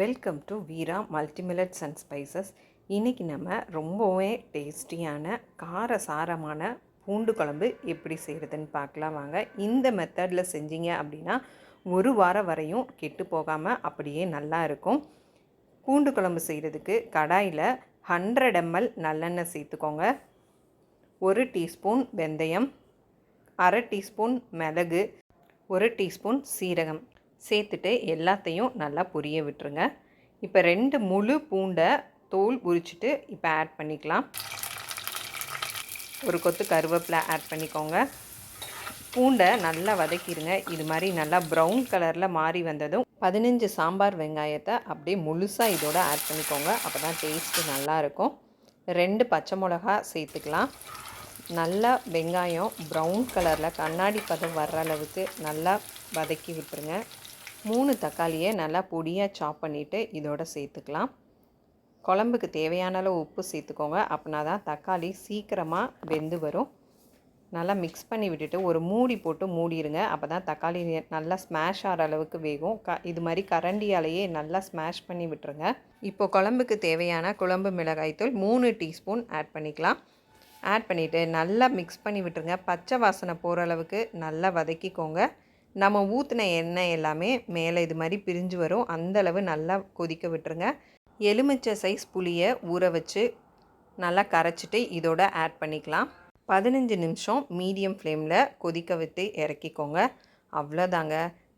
Welcome to Veera multi millets and spices இன்றைக்கி நம்ம ரொம்பவே டேஸ்டியான கார சாரமான பூண்டு குழம்பு எப்படி செய்கிறதுன்னு பார்க்கலாம் வாங்க. இந்த மெத்தடில் செஞ்சீங்க அப்படின்னா ஒரு வாரம் வரையும் கெட்டு போகாமல் அப்படியே நல்லா இருக்கும். பூண்டு குழம்பு செய்கிறதுக்கு கடாயில் ஹண்ட்ரட் எம்எல் நல்லெண்ணெய் சேர்த்துக்கோங்க. ஒரு டீஸ்பூன் வெந்தயம் அரை டீஸ்பூன் மிளகு ஒரு டீஸ்பூன் சீரகம். சேர்த்துட்டு எல்லாத்தையும் நல்லா பொரிய விட்டுருங்க. இப்போ ரெண்டு முழு பூண்டை தோல் உரிச்சிட்டு இப்போ ஆட் பண்ணிக்கலாம். ஒரு கொத்து கருவேப்பிலை ஆட் பண்ணிக்கோங்க. பூண்டை நல்லா வதக்கிடுங்க இது மாதிரி நல்லா ப்ரௌன் கலரில் மாறி வந்ததும் பதினஞ்சு சாம்பார் வெங்காயத்தை அப்படியே முழுசாக இதோட ஆட் பண்ணிக்கோங்க. அப்போ தான் டேஸ்ட்டு நல்லாயிருக்கும் ரெண்டு பச்சை மிளகா சேர்த்துக்கலாம். நல்லா வெங்காயம் ப்ரௌன் கலரில் கண்ணாடி பதம் வர்ற அளவுக்கு நல்லா வதக்கி விட்டுருங்க. மூணு தக்காளியை நல்லா பொடியாக சாப் பண்ணிவிட்டு இதோட சேர்த்துக்கலாம். குழம்புக்கு தேவையான அளவு உப்பு சேர்த்துக்கோங்க. அப்படின்னா தான் தக்காளி சீக்கிரமாக வெந்து வரும். நல்லா மிக்ஸ் பண்ணி விட்டுட்டு ஒரு மூடி போட்டு மூடிடுங்க அப்போ தான் தக்காளி நல்லா ஸ்மாஷ் ஆகிற அளவுக்கு வேகும். க இது மாதிரி கரண்டியாலேயே நல்லா ஸ்மாஷ் பண்ணி விட்டுருங்க. இப்போ குழம்புக்கு தேவையான குழம்பு மிளகாய்த்தூள் மூணு டீஸ்பூன் ஆட் பண்ணிக்கலாம். ஆட் பண்ணிவிட்டு நல்லா மிக்ஸ் பண்ணி விட்டுருங்க. பச்சை வாசனை போகிற அளவுக்கு நல்லா வதக்கிக்கோங்க. நம்ம ஊற்றின எண்ணெய் எல்லாமே மேலே இது மாதிரி பிரிஞ்சு வரும். அந்தளவு நல்லா கொதிக்க விட்டுருங்க. எலுமிச்சை சைஸ் புளியை ஊற வச்சு நல்லா கரைச்சிட்டு இதோட ஆட் பண்ணிக்கலாம். பதினஞ்சு நிமிஷம் மீடியம் ஃப்ளேமில் கொதிக்க விட்டு இறக்கிக்கோங்க. அவ்வளோதாங்க.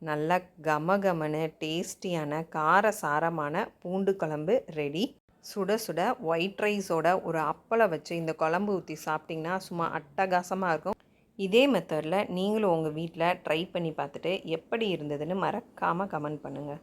நல்ல கம கமனு டேஸ்டியான கார சாரமான பூண்டு குழம்பு ரெடி சுட சுட ஒயிட் ரைஸோட ஒரு அப்பளை வச்சு இந்த குழம்பு ஊற்றி சாப்பிட்டிங்கன்னா சும்மா அட்டகாசமாக இருக்கும். இதே மெத்தடில் நீங்களும் உங்கள் வீட்டில் ட்ரை பண்ணி பார்த்துட்டு எப்படி இருந்ததுன்னு மறக்காமல் கமெண்ட் பண்ணுங்கள்